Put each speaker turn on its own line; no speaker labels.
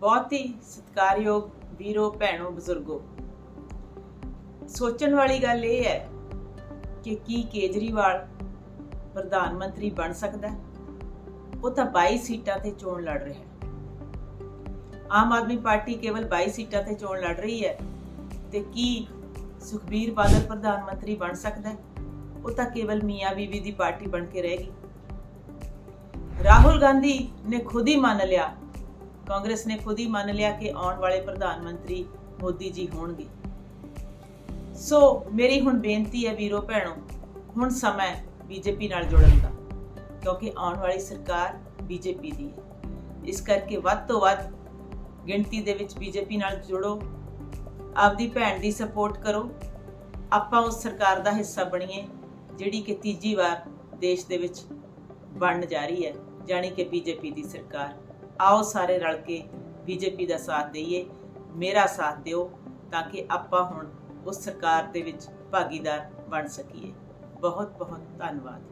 ਬਹੁਤ ਹੀ ਸਤਿਕਾਰਯੋਗ ਵੀਰੋ, ਭੈਣੋ, ਬਜ਼ੁਰਗੋ। ਸੋਚਣ ਵਾਲੀ ਗੱਲ ਇਹ ਹੈ ਕਿ ਕੀ ਕੇਜਰੀਵਾਲ ਪ੍ਰਧਾਨ ਮੰਤਰੀ ਬਣ ਸਕਦਾ ਉਹ ਤਾਂ 22 ਸੀਟਾਂ ਤੇ ਚੋਣ ਲੜ ਰਿਹਾ ਹੈ। ਆਮ ਆਦਮੀ ਪਾਰਟੀ ਕੇਵਲ 22 ਸੀਟਾਂ ਤੇ ਚੋਣ ਲੜ ਰਹੀ ਹੈ ਤੇ ਕੀ ਸੁਖਬੀਰ ਬਾਦਲ ਪ੍ਰਧਾਨ ਮੰਤਰੀ ਬਣ ਸਕਦਾ ਹੈ? ਉਹ ਤਾਂ ਕੇਵਲ ਮੀਆਂ ਬੀਵੀ ਦੀ ਪਾਰਟੀ ਬਣ ਕੇ ਰਹੇਗੀ ਰਾਹੁਲ ਗਾਂਧੀ ਨੇ ਖੁਦ ਹੀ ਮੰਨ ਲਿਆ ਕਾਂਗਰਸ ਨੇ ਖੁਦ ਹੀ ਮੰਨ ਲਿਆ ਕਿ ਆਉਣ ਵਾਲੇ ਪ੍ਰਧਾਨ ਮੰਤਰੀ ਮੋਦੀ ਜੀ ਹੋਣਗੇ। ਸੋ ਮੇਰੀ ਹੁਣ ਬੇਨਤੀ ਹੈ ਵੀਰੋ ਭੈਣੋ, ਹੁਣ ਸਮਾਂ ਬੀਜੇਪੀ ਨਾਲ ਜੁੜਨ ਦਾ, ਕਿਉਂਕਿ ਆਉਣ ਵਾਲੀ ਸਰਕਾਰ ਬੀਜੇਪੀ ਦੀ ਹੈ। ਇਸ ਕਰਕੇ ਵੱਧ ਤੋਂ ਵੱਧ ਗਿਣਤੀ ਦੇ ਵਿੱਚ ਬੀਜੇਪੀ ਨਾਲ ਜੁੜੋ, ਆਪਦੀ ਭੈਣ ਦੀ ਸਪੋਰਟ ਕਰੋ, ਆਪਾਂ ਉਸ ਸਰਕਾਰ ਦਾ ਹਿੱਸਾ ਬਣੀਏ, ਜਿਹੜੀ ਕਿ ਤੀਜੀ ਵਾਰ ਦੇਸ਼ ਦੇ ਵਿੱਚ ਬਣਨ ਜਾ ਰਹੀ ਹੈ, ਜਾਣੀ ਕਿ ਬੀਜੇਪੀ ਦੀ ਸਰਕਾਰ। ਆਓ ਸਾਰੇ ਰਲ ਕੇ ਬੀਜੇਪੀ ਦਾ ਸਾਥ ਦਈਏ, ਮੇਰਾ ਸਾਥ ਦਿਓ ਤਾਂ ਕਿ ਆਪਾਂ ਹੁਣ ਉਸ ਸਰਕਾਰ ਦੇ ਵਿੱਚ ਭਾਗੀਦਾਰ ਬਣ ਸਕੀਏ। ਬਹੁਤ ਬਹੁਤ ਧੰਨਵਾਦ।